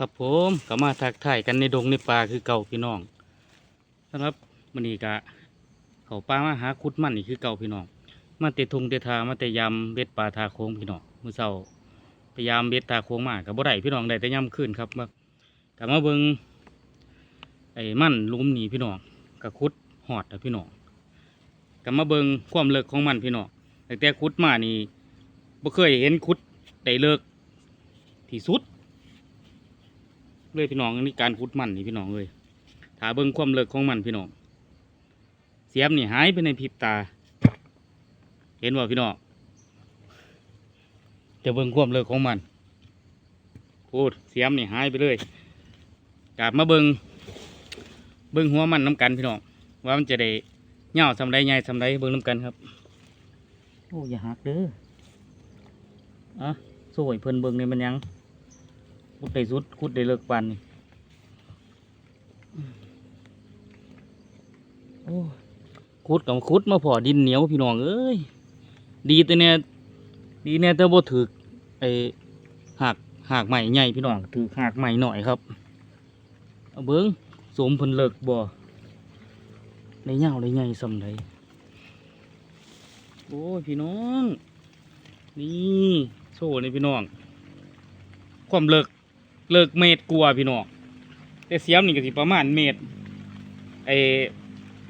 ครับผมก็มาทักทายกันในดงในป่าคือเก่าพี่น้องสำหรับมันนี้กะเขาป่ามาหาคุดมันนี่คือเก่าพี่น้อง มาเตะทงเตะทามาแต่ยามเบ็ดปลาทาโค้งพี่น้องมือเช้าพยายามเบ็ดทาโค้งมากกับบ่ได้พี่น้องได้แต่ย่ำขึ้นครับมากลับมาเบิงไอ้มันลุมนี่พี่น้องกับคุดหอดอะพี่น้องกลับมาเบิงความเลิกของมันพี่น้องแต่แต่คุดมานี่บ่เคยเห็นคุดได้เลิกที่สุด เลยพี่น้องนี่การขุดมันนี่พี่น้องเลยถ้าเบิ่งความเลิกของมันพี่น้อง เสียมนี่หายไปในพริบตา เห็นว่าพี่น้องจะเบิ่งความเลิกของมันพูดเสียมนี่หายไปเลยกลับมาเบิ่งเบิ่งหัวมันน้ำกันพี่น้องว่ามันจะได้เหย่าสำไรใหญ่สำไรเบิ่งน้ำกันครับโอ้อย่าหักเด้ออะสวยเพิ่นเบิ่งนี่มันยังคุ ดได้สุดคุดได้เลิกปันนี่โอ้ยคุดกับคุดมาพอดินเหนียวพี่น้องเอ้ยดีแต่เนี่ยดีเนี่ยแต่บ่ถึกไอ้หักหักใหม่ใหญ่พี่น้องถือหักใหม่หน่อยครับเอาเบิ้งสมเพิ่นเลิกบ่ได้ยาวได้ใหญ่สำไดโอ้พี่น้อง นี่โซ่นี่พี่น้อง ความเลิก เลิกเมตรกลัวพี่น้องแต่เสียมนี่ก็สิประมาณเมตรไอ้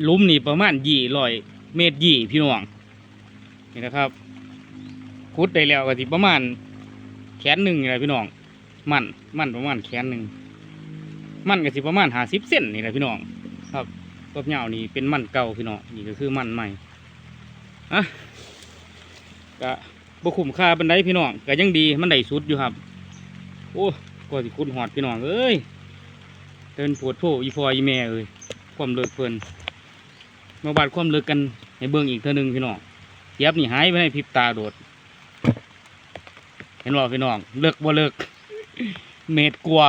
หลุมนี่ประมาณยี่ร้อยเมตรยี่พี่น้องนี่นะครับขุดได้แล้วก็สิประมาณแขนหนึ่งนี่แหละพี่น้อง มันมันประมาณแขนหนึ่งมันก็สิประมาณหาสิบเซนนี่แหละพี่น้อง ครับต้นเหยาวนี่เป็นมันเก่าพี่น้องนี่ก็คือมันใหม่อะก็บ่คุ้มค่าบันไดพี่น้องก็ยังดีมันได้สุดอยู่ครับ โอ้ กว่าสิคุดหอดพี่น้องเอ้ยเดินปวดโผอีพอยอีแม่เอ้ยความเลิกเพิ่นมาบาดความเลิกกันให้เบิ่งอีกเท่านึงพี่น้องเย็บนี่หายไปในพริบตาโดด เห็นว่าพี่น้องเลิกบ่เลิกเมตรกลัว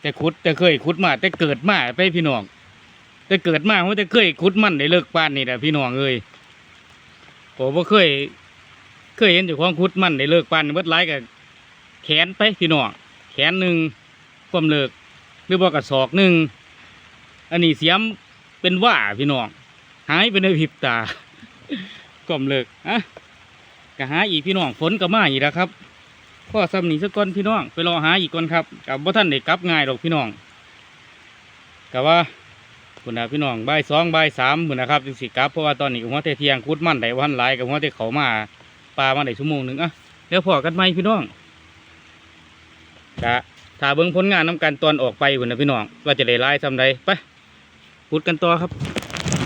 แต่คุดแต่เคยคุดมาแต่เกิดมาไปพี่น้องแต่เกิดมาว่าแต่เคยคุดมันได้เลิกปานนี่แหละพี่น้องเอ้ยผมบ่เคย เคยเห็นอยู่ของคุดมันได้เลิกปานเบิดหลายกับแขนไปพี่น้อง ขนหนึ่งความเลิกหรือว่ากระสอกหนึ่งอันนี้เสียมเป็นว่าพี่น้องหายไปในพริบตาความเลิกอะก็หาอีกพี่น้องฝนก็มาอีกแล้วครับข้อซ้ำนี้สักก้อนพี่น้องไปรอหาอีกก่อนครับกับบ่ท่านได้กลับง่ายดอกพี่น้องกับว่าคุณนะพี่น้องใบสองใบสามเหมือนนะครับจังสิกลับเพราะว่าตอนนี้หัวแต่เทียงคุดมั่นได้วันหลกับหัวแต่เขามาปลามาได้ชั่วโมงหนึ่งอะเดี๋ยวพอกันไหมพี่น้อง กะถ้าเบิ้งผลงานน้ำกันตอนออกไปพุ่นนะพี่น้องว่าจะได้ไล่ทำไรไปพูดกันต่อครับ